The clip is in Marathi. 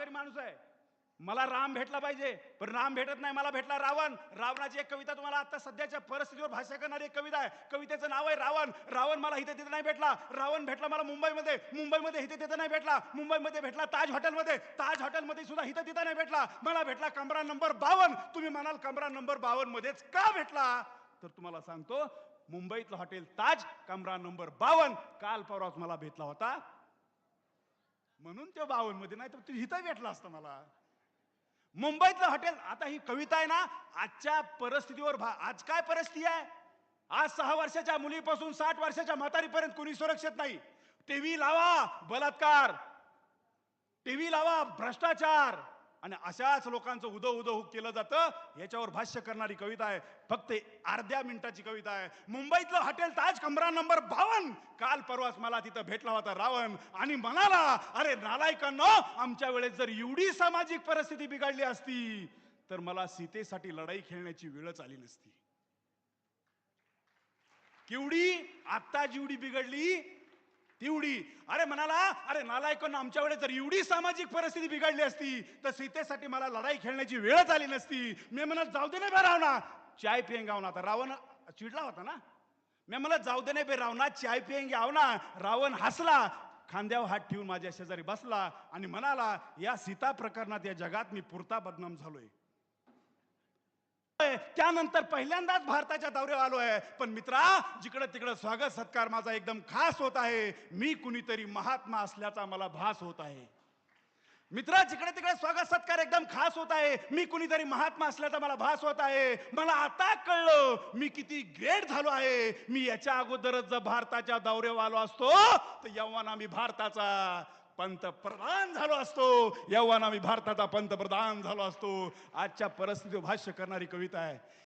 अहंकारी माणूस आहे. मला राम भेटला पाहिजे पण राम भेटत नाही मला भेटला रावण. रावणाची एक कविता तुम्हाला आता सध्याच्या परिस्थितीवर भाष्य करणारी एक कविता आहे. कवितेचं नाव आहे रावण. रावण मला इथे तिथे नाही भेटला. रावण भेटला मला मुंबईमध्ये. मुंबईमध्ये इथे तिथे नाही भेटला. मुंबईमध्ये भेटला ताज हॉटेलमध्ये. ताज हॉटेलमध्ये सुद्धा इथे तिथे नाही भेटला. मला भेटला कमरा नंबर बावन तुम्ही म्हणाल कमरा नंबर बावनमध्येच का भेटला? तर तुम्हाला सांगतो मुंबईतलं हॉटेल ताज कमरा नंबर बावन काल परवाच मला भेटला होता. म्हणून त्या बावनमध्ये नाही तर इथं भेटला असतं मला. मुंबईतलं हॉटेल आता ही कविता आहे ना आजच्या परिस्थितीवर भा आज काय परिस्थिती आहे? आज सहा वर्षाच्या मुलीपासून साठ वर्षाच्या म्हातारीपर्यंत कोणी सुरक्षित नाही. टीव्ही लावा बलात्कार. टीव्ही लावा भ्रष्टाचार. आणि अशाच लोकांचं उदो उदो केलं जातं याच्यावर भाष्य करणारी कविता आहे. फक्त अर्ध्या मिनिटाची कविता आहे. मुंबईतलं हॉटेल ताज कमरा नंबर बावन. काल परवाच मला तिथं भेटला होता रावण. आणि म्हणाला अरे नालायकांना आमच्या वेळेस जर एवढी सामाजिक परिस्थिती बिघडली असती तर मला सीतेसाठी लढाई खेळण्याची वेळच आली नसती. केवढी आत्ता जेवढी बिघडली तेवढी. अरे म्हणाला अरे नालायकांना आमच्या वेळेस जर एवढी सामाजिक परिस्थिती बिघडली असती तर सीतेसाठी मला लढाई खेळण्याची वेळच आली नसती. मी म्हणत जाऊ दे नाही बे रावणा चाय पियंग आव ना आता. रावण चिडला होता ना? मी म्हणत जाऊ दे नाही बे रावणा चाय पियंग आव रावण हसला खांद्यावर हात ठेवून माझ्या शेजारी बसला आणि म्हणाला या सीता प्रकरणात या जगात मी पुरता बदनाम झालोय. त्यानंतर पहिल्यांदाच भारताच्या दौऱ्यावर आलो आहे. पण मित्रा जिकडे तिकडे स्वागत सत्कार माझा एकदम खास होत आहे. मी कुणीतरी महात्मा असल्याचा मला भास होत आहे. मित्रा जिकडे तिकडे स्वागत सत्कार एकदम खास होत आहे. मी कुणीतरी महात्मा असल्याचा मला भास होत आहे. मला आता कळलं मी किती ग्रेट झालो आहे. मी याच्या अगोदरच जर भारताच्या दौऱ्यावर आलो असतो तर यव्हाना मी भारताचा पंतप्रधान झालो असतो. यव्हाना मी भारताचा पंतप्रधान झालो असतो. आजच्या परिस्थितीवर भाष्य करणारी कविता आहे.